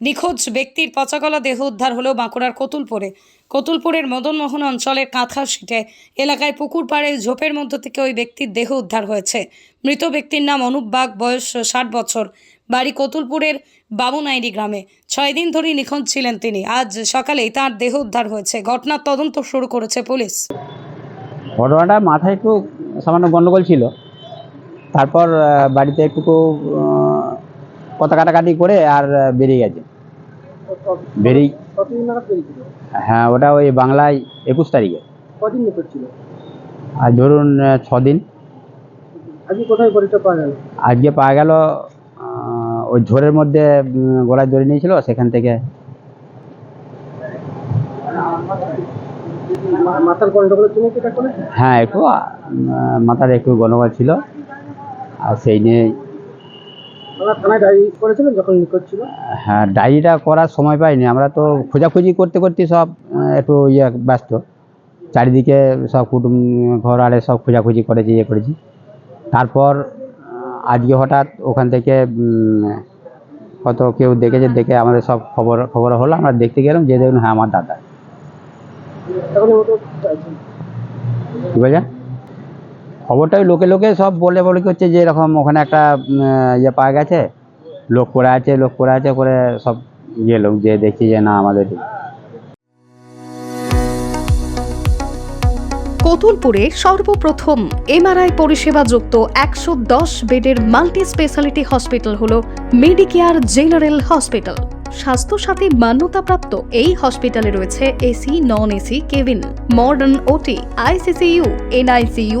নিখোঁজ ব্যক্তির পচাগলা দেহ উদ্ধার হলো বাঁকুড়ার কতুলপুরে। কতুলপুরের মদনমোহন অঞ্চলের কাঁথা সিটে। এলাকায় পুকুর পাড়ে ঝোপের মধ্য থেকে ওই ব্যক্তির দেহ উদ্ধার হয়েছে। মৃত ব্যক্তির নাম অনুপ বাগ, বয়স ষাট বছর। বাড়ি কতুলপুরের বাবুনাইরি গ্রামে। ছয় দিন ধরেই নিখোঁজ ছিলেন তিনি। আজ সকালেই তার দেহ উদ্ধার হয়েছে। ঘটনার তদন্ত শুরু করেছে পুলিশ। ঘটনাটা মাথায় একটু সামান্য গণ্ডগোল ছিল। তারপর বাড়িতে একটু কথা কাটাকাটি করে আর বেরিয়ে গেছে। বেরিয়ে হ্যাঁ ওটা ওই বাংলায় একুশ তারিখে। কদিন ছিল আর ধরুন আহ, ছ দিন আজকে কোথায় পাওয়া গেল? আজকে পাওয়া গেল ওই ঝোরের মধ্যে গলায় দড়ি নিয়েছিল সেখান থেকে। মাথার কি হ্যাঁ একটু মাথার একটু গণ্ডগোল ছিল। আর সেই নিয়ে থানায় ডায়েরি করেছিলেন যখন নিখোঁজ ছিল? হ্যাঁ ডায়েরিটা করার সময় পাইনি। আমরা তো খোঁজাখুঁজি করতে করতে সব একটু ইয়ে ব্যস্ত। চারিদিকে সব কুটুম ঘর আরে সব খোঁজাখুঁজি করেছি ইয়ে করেছি। তারপর আজকে হঠাৎ ওখান থেকে কত কেউ দেখেছে দেখে আমাদের সব খবর খবর হলো। আমরা দেখতে গেলাম যে দেখুন হ্যাঁ আমার দাদা। কী বলছেন খবরটা ওই লোকে লোকে সব বলে বলে করছে যে এরকম ওখানে একটা ইয়ে পাওয়া গেছে লোক পড়ে আছে, লোক পড়ে আছে করে সব ইয়ে লোক যে দেখছি যে না, আমাদের কতুলপুরে সর্বপ্রথম এমআরআই পরিষেবা যুক্ত একশো দশ বেডের মাল্টি স্পেশালিটি হসপিটাল হল মেডিকেয়ার জেনারেল হসপিটাল। স্বাস্থ্যসাথী মান্যতাপ্রাপ্ত এই হসপিটালে রয়েছে AC, non AC, cabin, modern OT, ICCU, NICU